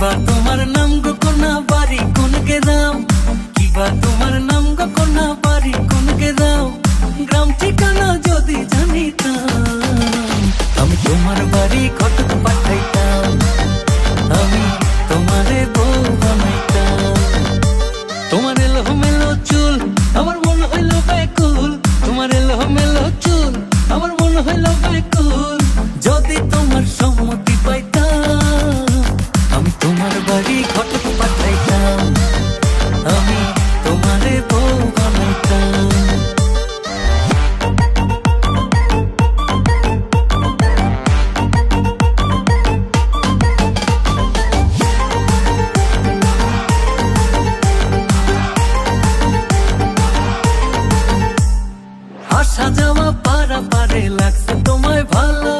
বা তোমার নাম গো কোনা বাড়ি কোনকে দাও? কিবা তোমার নাম গো কোনা বাড়ি কোনকে দাও? গ্রাম ঠিকানা যদি জানিতাম, আমি তোমার বাড়ি কত পাঠাইতাম, আমি তোমারে বউ বানাইতাম। তোমার এলো মেলো চুল, আমার মন হইল ব্যাকুল। তোমার এলো মেলো চুল, আমার মন হইল ব্যাকুল। যদি তোমার সম্মতি পাইতাম তোমার বাড়ি ঘটক পাঠাইতাম। আমি তোমারে বউ বানাইতাম। সাজাওয়া পারা পারে লাগছে তোমায় ভালো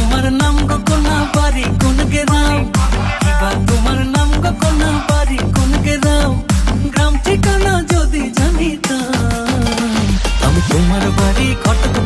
তোমার নাম গো কোনা বাড়ি কোন গেরাম কিবা তোমার নাম গো কোনা বাড়ি কোন গেরাম গ্রাম ঠিকানা যদি জানিতাম। আমি তোমার বাড়ি ঘটক